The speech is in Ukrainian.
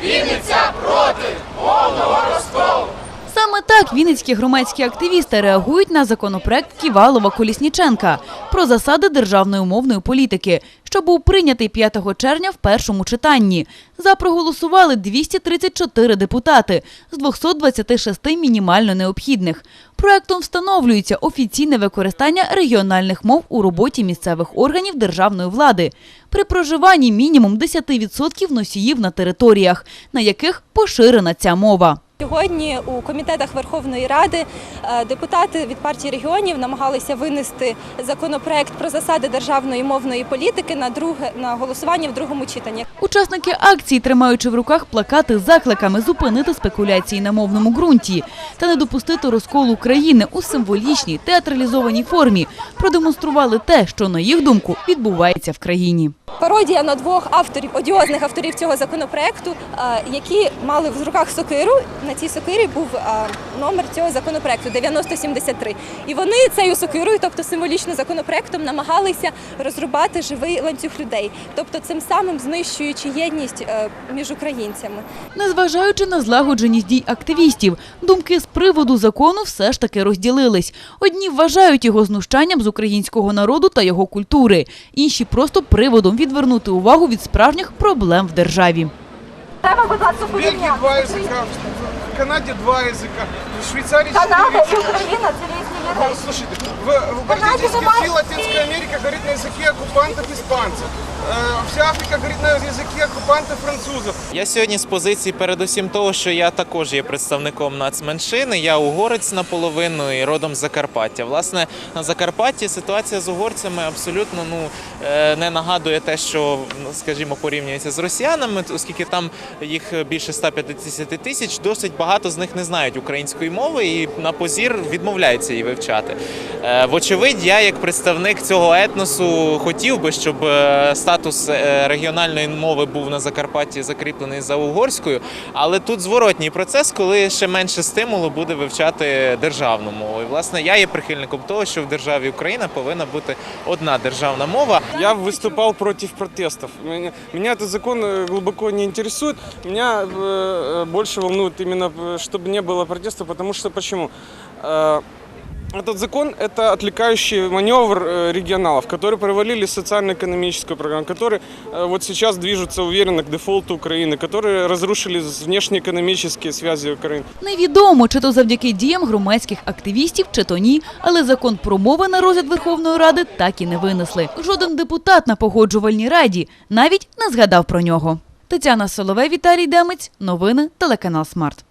Саме так вінницькі громадські активісти реагують на законопроект Ківалова Колісніченка про засади державної умовної політики, що був прийнятий 5 червня в першому читанні. За проголосували 234 депутати з 226 мінімально необхідних. Проектом встановлюється офіційне використання регіональних мов у роботі місцевих органів державної влади при проживанні мінімум 10% носіїв на територіях, на яких поширена ця мова. Сьогодні у комітетах Верховної Ради е, депутати від партії регіонів намагалися винести законопроект про засади державної мовної політики на друге на голосування в другому читанні. Учасники акції, тримаючи в руках плакати з закликами зупинити спекуляції на мовному ґрунті та не допустити розколу країни у символічній театралізованій формі, продемонстрували те, що на їх думку відбувається в країні. Пародія на двох авторів, одіозних авторів цього законопроекту, е, які мали в руках сокиру. На цій сокирі був е, номер цього законопроекту 9073. І вони цією сокирою, тобто символічно законопроектом, намагалися розрубати живий ланцюг людей, тобто цим самим знищуючи єдність е, між українцями. Незважаючи на злагодженість дій активістів, думки з приводу закону все ж таки розділились. Одні вважають його знущанням з українського народу та його культури, інші просто приводом відвернути увагу від справжніх проблем в державі. Треба, будь ласка, В Бельгии два языка, в Канаде два языка, в Швейцарии четыре языка. Україна це різні Ну, Слушайте, в, в бразильской всей Латинской Америка говорит на языке оккупантов испанцев. Э, Вся Африка говорит на языке оккупантов французов. Я сьогодні з позиції, передусім того, що я також є представником нацменшини. Я угорець наполовину і родом з Закарпаття. Власне, на Закарпатті ситуація з угорцями абсолютно ну е, не нагадує те, що ну, скажімо, порівнюється з росіянами, оскільки там їх більше 150 тисяч. Досить багато з них не знають української мови і на позір відмовляються її вивчати. Е, Вочевидь, я як представник цього етносу хотів би, щоб е, статус е, регіональної мови був на Закарпатті закріплений за угорською, але тут зворотній процес, коли ще менше стимулу буде вивчати державну мову. І власне я є прихильником того, що в державі Україна повинна бути одна державна мова. Я выступал против протестов. Меня, меня этот закон э, глубоко не интересует. Меня э, больше волнует именно, э, чтобы не было протестов, потому что почему? Э, Этот закон – это отвлекающий маневр э, регионалов, которые провалили социально-экономическую программу, которые э, вот сейчас движутся уверенно к дефолту Украины, которые разрушили внешнеэкономические связи Украины. Невідомо, чи то завдяки діям громадських активістів, чи то ні, але закон про мови на розгляд Верховної Ради так і не винесли. Жоден депутат на погоджувальній раді навіть не згадав про нього. Тетяна Соловей, Віталій Демець. Новини телеканал Смарт.